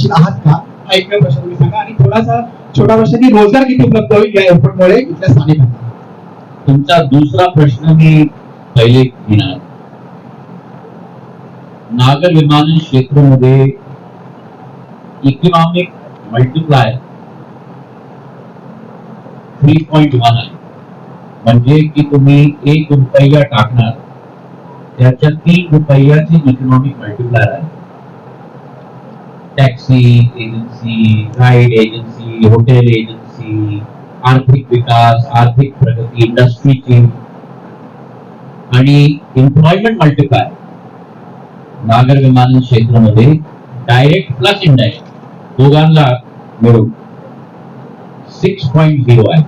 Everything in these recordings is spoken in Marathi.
संवेदनशील आहात का? हा एकमेव प्रश्न तुम्ही सांगा. आणि थोडासा छोटा प्रश्न की रोजगार किती उपलब्ध होईल या एअरपोर्टमुळे इथल्या स्थानिकांना तुमचा दुसरा प्रश्न मी पहिले घेणार. नागर विमानन क्षेत्रामध्ये economic multiply three point one आहे. म्हणजे की तुम्ही एक रुपया टाकणार त्याच्या तीन रुपयाची इकॉनॉमिक मल्टिप्लायर आहे. Taxi agency ride agency hotel agency आर्थिक विकास आर्थिक प्रगती इंडस्ट्रीची आणि एम्प्लॉयमेंट मल्टिप्लाय नागर विमान क्षेत्रामध्ये डायरेक्ट प्लस इनडायरेक्ट दोघांना मिळून सिक्स पॉईंट झिरो आहे.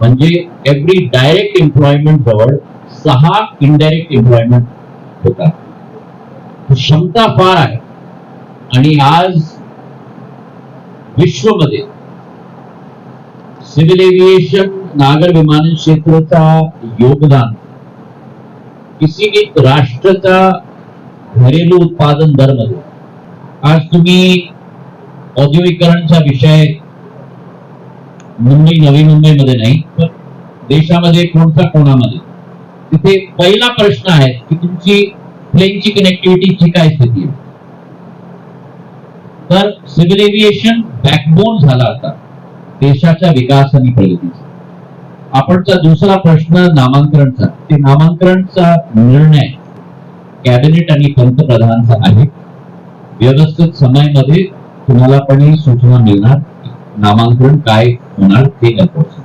म्हणजे एव्हरी डायरेक्ट एम्प्लॉयमेंट जवळ सहा इनडायरेक्ट एम्प्लॉयमेंट होतात. क्षमता फार आहे. आणि आज विश्वमध्ये सिव्हिल एव्हिएशन नागर विमान क्षेत्राचा योगदान किसी एक राष्ट्राचा घरेलू उत्पादन दरमध्ये आज तुम्ही औद्योगिकरणचा विषय मुंबई नवी मुंबईमध्ये नाही पण देशामध्ये कोणत्या कोणामध्ये? तिथे पहिला प्रश्न आहे की तुमची प्लेनची कनेक्टिव्हिटीची काय स्थिती आहे? तर सिव्हिल एव्हिएशन बॅकबोन झाला आता देशाच्या विकास आणि प्रगतीचा. आपणचा दुसरा प्रश्न नामांकनचा. ते नामांकनचा निर्णय कॅबिनेट आणि पंतप्रधानचा आहे. व्यवस्थित समयमध्ये तुम्हाला पण सूचना मिळणार. नामांकन काय होणार ते कल्पना